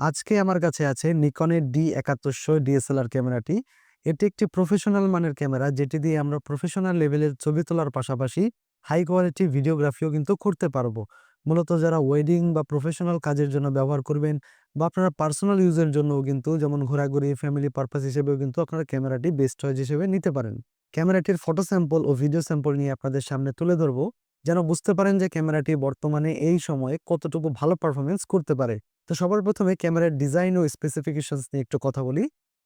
আজকে আমার কাছে আছে নিকনের ডি একাত্তরশো ডিএসএলআর ক্যামেরাটি। এটি একটি প্রফেশনাল মানের ক্যামেরা, যেটি দিয়ে আমরা প্রফেশনাল লেভেলের ছবি তোলার পাশাপাশি হাই কোয়ালিটি ভিডিওগ্রাফিও কিন্তু করতে পারব। মূলত যারা ওয়েডিং বা প্রফেশনাল কাজের জন্য ব্যবহার করবেন বা আপনারা পার্সোনাল ইউজের জন্যও কিন্তু, যেমন ঘোরাঘুরি, ফ্যামিলি পারপাস হিসেবেও কিন্তু আপনারা ক্যামেরাটি বেস্ট চয়েস হিসেবে নিতে পারেন। ক্যামেরাটির ফটো স্যাম্পল ও ভিডিও স্যাম্পল নিয়ে আপনাদের সামনে তুলে ধরবো, যেন বুঝতে পারেন যে ক্যামেরাটি বর্তমানে এই সময়ে কতটুকু ভালো পারফরমেন্স করতে পারে। তো সবার প্রথমে ক্যামেরার ডিজাইন ও স্পেসিফিকেশনস নিয়ে একটু কথা বলি।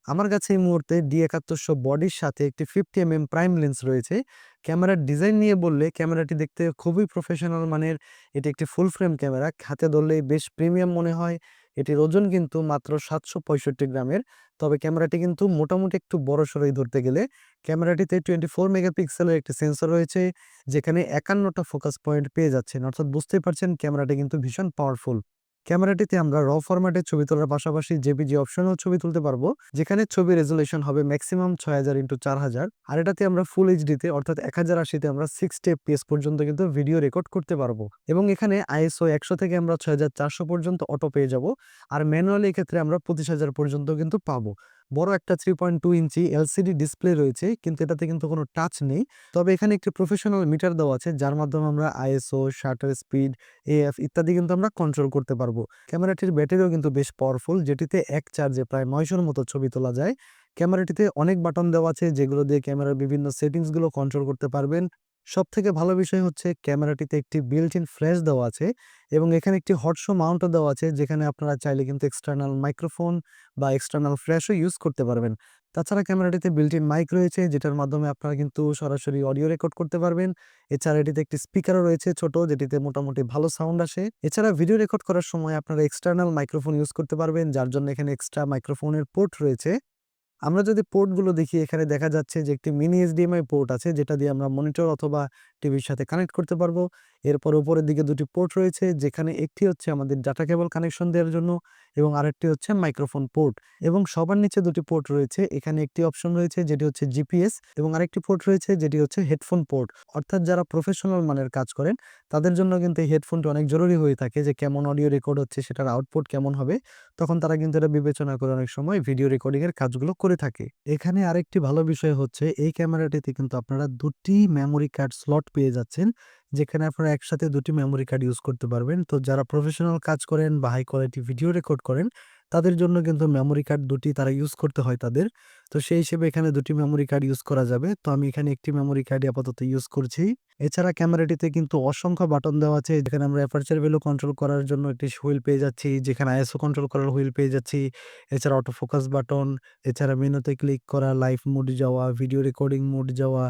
আমার কাছে এই মুহূর্তে ডি একাত্তরশো বডির সাথে একটি fifty M M prime lens রয়েছে। ক্যামেরার ডিজাইন নিয়ে বললে ক্যামেরাটি দেখতে খুবই প্রফেশনাল মানের। এটি একটি ফুল ফ্রেম ক্যামেরা, হাতে ধরলেই বেশ প্রিমিয়াম মনে হয়। এটির ওজন কিন্তু মাত্র সাতশো পঁয়ষট্টি গ্রামের। তবে ক্যামেরাটি কিন্তু মোটামুটি একটু বড় সড়ই ধরতে গেলে। ক্যামেরাটিতে টোয়েন্টি ফোর মেগাপিক্সেলের একটি সেন্সর রয়েছে, যেখানে একান্নটা ফোকাস পয়েন্ট পেয়ে যাচ্ছেন। অর্থাৎ বুঝতেই পারছেন ক্যামেরাটি কিন্তু ভীষণ পাওয়ারফুল ক্যামেরাটিতে আমরা র ফরম্যাটে ছবি তোলার পাশাপাশি জেপিজি অপশনাল ছবি তুলতে পারব, যেখানে ছবি রেজুলেশন হবে ম্যাক্সিমাম ছয় হাজার ইন্টু চার হাজার, আর এটাতে আমরা ফুল এইচডিতে অর্থাৎ এক হাজার আশিতে আমরা সিক্সটি এফপিএস পর্যন্ত কিন্তু ভিডিও রেকর্ড করতে পারব। এবং এখানে আইএসও একশো থেকে আমরা ছয় হাজার চারশো পর্যন্ত অটো পেয়ে যাব, আর ম্যানুয়ালি এক্ষেত্রে আমরা পঁচিশ হাজার পর্যন্ত কিন্তু পাবো। বড় একটা three point two inch LCD display রয়েছে, কিন্তু এটাতে কিন্তু কোনো টাচ নেই। তবে এখানে একটি প্রফেশনাল মিটার দেওয়া আছে, যার মাধ্যমে আমরা আইএসও শাটার স্পিড এএফ ইত্যাদি কিন্তু আমরা কন্ট্রোল করতে পারব। ক্যামেরাটির ব্যাটারিও কিন্তু বেশ পাওয়ারফুল যেটিতে এক চার্জে প্রায় নয়শোর মতো ছবি তোলা যায়। ক্যামেরাটিতে অনেক বাটন দেওয়া আছে, যেগুলো দিয়ে ক্যামেরার বিভিন্ন সেটিংসগুলো কন্ট্রোল করতে পারবেন। সব থেকে ভালো বিষয় হচ্ছে, ক্যামেরাটিতে একটি বিল্ট ইন ফ্ল্যাশ দেওয়া আছে। এবং এখানে একটি হটশো মাউন্টও দেওয়া আছে, যেখানে আপনারা চাইলে কিন্তু এক্সটার্নাল মাইক্রোফোন বা এক্সটার্নাল ফ্ল্যাশও ইউজ করতে পারবেন। তাছাড়া ক্যামেরাটিতে বিল্ট ইন মাইক রয়েছে, যেটার মাধ্যমে আপনারা কিন্তু সরাসরি অডিও রেকর্ড করতে পারবেন। এছাড়া এটিতে একটি স্পিকারও রয়েছে ছোট, যেটিতে মোটামুটি ভালো সাউন্ড আসে। এছাড়া ভিডিও রেকর্ড করার সময় আপনারা এক্সটার্নাল মাইক্রোফোন ইউজ করতে পারবেন, যার জন্য এখানে এক্সট্রা মাইক্রোফোনের পোর্ট রয়েছে। আমরা যদি পোর্টগুলো দেখি, এখানে দেখা যাচ্ছে যে একটি মিনি এইচডিএমআই পোর্ট আছে, যেটা দিয়ে আমরা মনিটর অথবা টিভির সাথে কানেক্ট করতে পারব। এরপর উপরের দিকে দুটি পোর্ট রয়েছে, যেখানে একটি হচ্ছে আমাদের ডাটা কেবল কানেকশন দেওয়ার জন্য এবং আরেকটি হচ্ছে মাইক্রোফোন পোর্ট এবং সবার নিচে দুটি পোর্ট রয়েছে। এখানে একটি অপশন রয়েছে, যেটি হচ্ছে জিপিএস এবং আরেকটি পোর্ট রয়েছে, যেটি হচ্ছে হেডফোন পোর্ট অর্থাৎ যারা প্রফেশনাল মানের কাজ করেন, তাদের জন্য কিন্তু এই হেডফোনটি অনেক জরুরি হয়ে থাকে যে কেমন অডিও রেকর্ড হচ্ছে, সেটার আউটপুট কেমন হবে। তখন তারা কিন্তু এটা বিবেচনা করে অনেক সময় ভিডিও রেকর্ডিং এর কাজগুলো করে থাকে। এখানে আরেকটি ভালো বিষয় হচ্ছে, এই ক্যামেরাটিতে কিন্তু আপনারা দুটি মেমোরি কার্ড স্লট পেয়ে যাচ্ছেন। যেখানে আপনারা একসাথে দুটি মেমোরি কার্ড ইউজ করতে পারবেন। তো যারা প্রফেশনাল কাজ করেন বা হাই কোয়ালিটি ভিডিও রেকর্ড করেন, তাদের জন্য কিন্তু মেমোরি কার্ড দুটি তারা ইউজ করতে হয় তাদের। তো সেই হিসেবে এখানে দুটি মেমোরি কার্ড ইউজ করা যাবে। তো আমি এখানে একটি মেমোরি কার্ড আপাতত ইউজ করছি। এছাড়া ক্যামেরাটিতে কিন্তু অসংখ্য বাটন দেওয়া আছে। যেখানে আমরা অ্যাপারচার ভ্যালু কন্ট্রোল করার জন্য একটি হুইল পেয়ে যাচ্ছি, যেখানে আইএসও কন্ট্রোল করার হুইল পেয়ে যাচ্ছি। এছাড়া অটো ফোকাস বাটন এছাড়া মেনুতে ক্লিক করা লাইভ মোড যাওয়া ভিডিও রেকর্ডিং মোড যাওয়া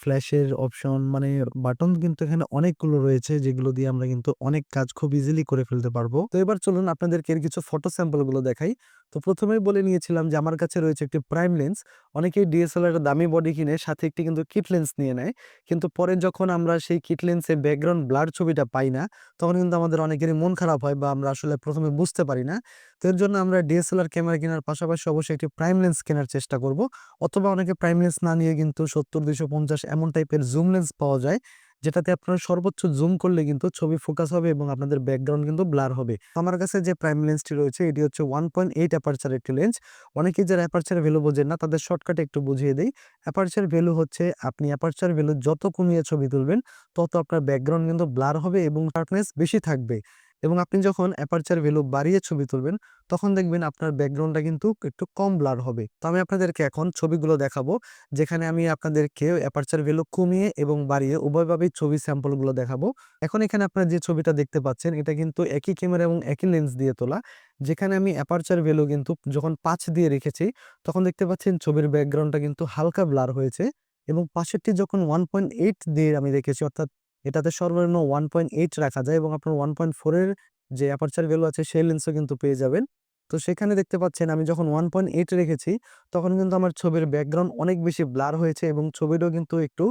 ফ্ল্যাশের অপশন মানে বাটন কিন্তু এখানে অনেকগুলো রয়েছে যেগুলো দিয়ে আমরা কিন্তু অনেক কাজ খুব ইজিলি করে ফেলতে পারব। তো এবার চলুন আপনাদেরকে এর কিছু ফটো স্যাম্পলগুলো দেখাই। তো প্রথমেই বলে নিয়েছিলাম যে আমার কাছে রয়েছে একটি প্রাইম লেন্স অনেকেই ডিএসএলআর দামি বডি কিনে, সাথে একটি কিন্তু কিট লেন্স নিয়ে নেয়। কিন্তু পরে যখন আমরা সেই কিট লেন্সের ব্যাকগ্রাউন্ড ব্লার ছবিটা পাই না, তখন কিন্তু আমাদের অনেকেরই মন খারাপ হয় বা আমরা আসলে প্রথমে বুঝতে পারি না। তো এর জন্য আমরা ডিএসএলআর ক্যামেরা কেনার পাশাপাশি অবশ্যই একটি প্রাইম লেন্স কেনার চেষ্টা করব। অথবা অনেকে প্রাইম লেন্স না নিয়ে কিন্তু সত্তর দুশো পঞ্চাশ এমন টাইপের জুম লেন্স পাওয়া যায়, যেটাতে আপনারা সর্বোচ্চ জুম করলে কিন্তু ছবি ফোকাস হবে এবং আপনাদের ব্যাকগ্রাউন্ড কিন্তু ব্লার হবে। আমার কাছে যে প্রাইম লেন্সটি রয়েছে, এটি হচ্ছে ওয়ান পয়েন্ট এইট অ্যাপারচার একটি লেন্স অনেকেই যারা অ্যাপারচার ভ্যালু বোঝেন না, তাদের শর্টকাটে একটু বুঝিয়ে দেই। অ্যাপারচার ভ্যালু হচ্ছে, আপনি অ্যাপারচার ভ্যালু যত কমিয়ে ছবি তুলবেন, তত আপনার ব্যাকগ্রাউন্ড কিন্তু ব্লার হবে এবং শার্পনেস বেশি থাকবে। এবং আপনি যখন অ্যাপারচার ভ্যালু বাড়িয়ে ছবি তুলবেন, তখন দেখবেন আপনার ব্যাকগ্রাউন্ডটা কিন্তু একটু কম ব্লার হবে। তো আমি আপনাদেরকে এখন ছবিগুলো দেখাবো, যেখানে আমি আপনাদেরকে অ্যাপারচার ভ্যালু কমিয়ে এবং বাড়িয়ে উভয়ভাবেই ছবি স্যাম্পলগুলো দেখাবো। এখন এখানে আপনারা যে ছবিটা দেখতে পাচ্ছেন, এটা কিন্তু একই ক্যামেরা এবং একই লেন্স দিয়ে তোলা। যেখানে আমি অ্যাপারচার ভ্যালু কিন্তু যখন পাঁচ দিয়ে রেখেছি, তখন দেখতে পাচ্ছেন ছবির ব্যাকগ্রাউন্ডটা কিন্তু হালকা ব্লার হয়েছে এবং পাশেরটি যখন ওয়ান পয়েন্ট এইট দিয়ে আমি রেখেছি, অর্থাৎ এটাতে সর্বনিম্ন ওয়ান পয়েন্ট এইট রাখা যায় এবং আপনার ওয়ান পয়েন্ট ফোরের যে অ্যাপারচার ভ্যালু আছে সেই লেন্সও কিন্তু পেয়ে যাবেন। তো সেখানে দেখতে পাচ্ছেন আমি যখন ওয়ান পয়েন্ট এইট রেখেছি, তখন কিন্তু আমার ছবির ব্যাকগ্রাউন্ড অনেক বেশি ব্লার হয়েছে এবং ছবিটাও কিন্তু একটু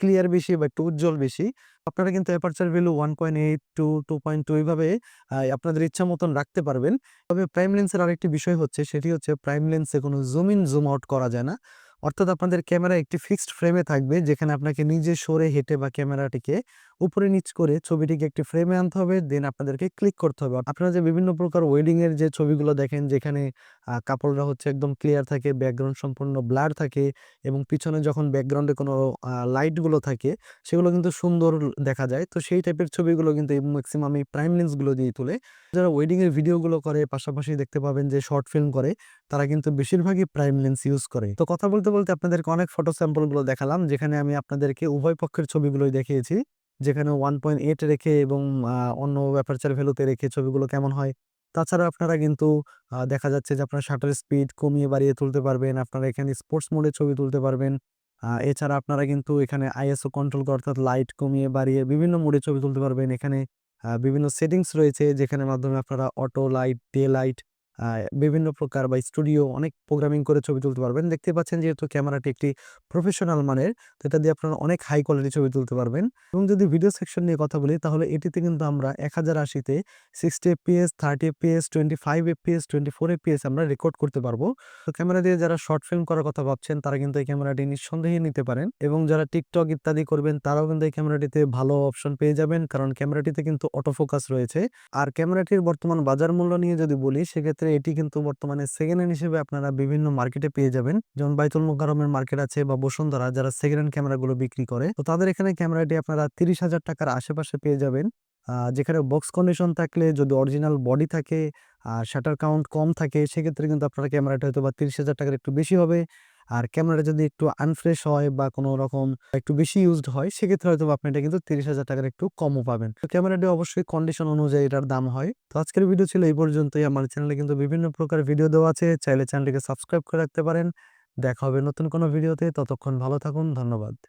ক্লিয়ার বেশি বা একটু উজ্জ্বল বেশি। আপনারা কিন্তু aperture value one point eight two two point two এইভাবে আপনাদের ইচ্ছা মতন রাখতে পারবেন। তবে প্রাইম লেন্সের আরেকটি বিষয় হচ্ছে, সেটি হচ্ছে প্রাইম লেন্সে কোনো জুম ইন জুম আউট করা যায় না। অর্থাৎ আপনাদের ক্যামেরা একটি ফিক্সড ফ্রেমে থাকবে যেখানে আপনাকে নিজে সরে হেঁটে বা ক্যামেরাটিকে উপরে নিচ করে ছবিটিকে একটি ফ্রেমে আনতে হবে দেন আপনাদেরকে ক্লিক করতে হবে। আপনারা যে বিভিন্ন প্রকার ওয়েডিং এর যে ছবিগুলো দেখেন, যেখানে কাপড়রা হচ্ছে একদম ক্লিয়ার থাকে ব্যাকগ্রাউন্ড সম্পূর্ণ ব্লার থাকে এবং পিছনে যখন ব্যাকগ্রাউন্ডে কোনো লাইটগুলো থাকে, সেগুলো কিন্তু সুন্দর দেখা যায়। তো সেই টাইপের ছবিগুলো কিন্তু ম্যাক্সিমাম এই প্রাইম লেন্সগুলো দিয়ে তুলে, যারা ওয়েডিং এর ভিডিওগুলো করে, পাশাপাশি দেখতে পাবেন যে শর্ট ফিল্ম করে, তারা কিন্তু বেশিরভাগই প্রাইম লেন্স ইউজ করে। তো কথা বলতে বলতে আপনাদেরকে অনেক ফটো স্যাম্পলগুলো দেখালাম, যেখানে আমি আপনাদেরকে উভয় পক্ষের ছবিগুলোই দেখিয়েছি। যেখানে ওয়ান পয়েন্ট এইট রেখে এবং অন্য অ্যাপারচার ভ্যালুতে রেখে ছবিগুলো কেমন হয়। তাছাড়া আপনারা কিন্তু দেখা যাচ্ছে যে আপনার শাটার স্পিড কমিয়ে বাড়িয়ে তুলতে পারবেন, আপনারা এখানে স্পোর্টস মোডে ছবি তুলতে পারবেন। এছাড়া আপনারা কিন্তু এখানে আইএসও কন্ট্রোল অর্থাৎ লাইট কমিয়ে বাড়িয়ে বিভিন্ন মোডে ছবি তুলতে পারবেন। এখানে বিভিন্ন সেটিংস রয়েছে যেখানে মাধ্যমে আপনারা অটো লাইট ডে লাইট বিভিন্ন প্রকার বা স্টুডিও অনেক প্রোগ্রামিং করে ছবি তুলতে পারবেন। দেখতে পাচ্ছেন যেহেতু ক্যামেরাটি একটি প্রফেশনাল মানের, তো এটা দিয়ে আপনারা অনেক হাই কোয়ালিটি ছবি তুলতে পারবেন। এবং যদি ভিডিও সেকশন নিয়ে কথা বলি, তাহলে এটিতে কিন্তু আমরা এক হাজার আশিতে sixty FPS thirty FPS twenty five FPS twenty four FPS আমরা রেকর্ড করতে পারব। তো ক্যামেরা দিয়ে যারা শর্ট ফিল্ম করার কথা ভাবছেন, তারা কিন্তু এই ক্যামেরাটি নিঃসন্দেহে নিতে পারেন। এবং যারা টিকটক ইত্যাদি করবেন, তারাও কিন্তু এই ক্যামেরাটিতে ভালো অপশন পেয়ে যাবেন। কারণ ক্যামেরাটিতে কিন্তু অটো ফোকাস রয়েছে। আর ক্যামেরাটির বর্তমান বাজার মূল্য নিয়ে যদি বলি, সেক্ষেত্রে এটি কিন্তু বর্তমানে সেকেন্ড হ্যান্ড হিসেবে আপনারা বিভিন্ন মার্কেটে পেয়ে যাবেন। যেমন বাইতুল মোকারমের মার্কেট আছে বা বসুন্ধরা, যারা সেকেন্ড হ্যান্ড ক্যামেরাগুলো বিক্রি করে। তো তাদের এখানে ক্যামেরাটি আপনারা তিরিশ হাজার টাকার আশেপাশে পেয়ে যাবেন। যেখানে বক্স কন্ডিশন থাকলে যদি অরিজিনাল বডি থাকে, আর শাটার কাউন্ট কম থাকে, সেক্ষেত্রে কিন্তু আপনার ক্যামেরাটা হয়তো বা তিরিশ হাজার টাকার একটু বেশি হবে। আর ক্যামেরাটা যদি একটু আনফ্রেশ হয় বা কোনো রকম একটু বেশি ইউজড হয়, সেক্ষেত্রে হয়তো আপনি এটা কিন্তু তিরিশ হাজার টাকার একটু কমও পাবেন। তো ক্যামেরাটি অবশ্যই কন্ডিশন অনুযায়ী এটার দাম হয়। তো আজকের ভিডিও ছিল এই পর্যন্তই। আমার চ্যানেলে কিন্তু বিভিন্ন প্রকার ভিডিও দেওয়া আছে। চাইলে চ্যানেলটিকে সাবস্ক্রাইব করে রাখতে পারেন। দেখা হবে নতুন কোনো ভিডিওতে ততক্ষণ ভালো থাকুন। ধন্যবাদ।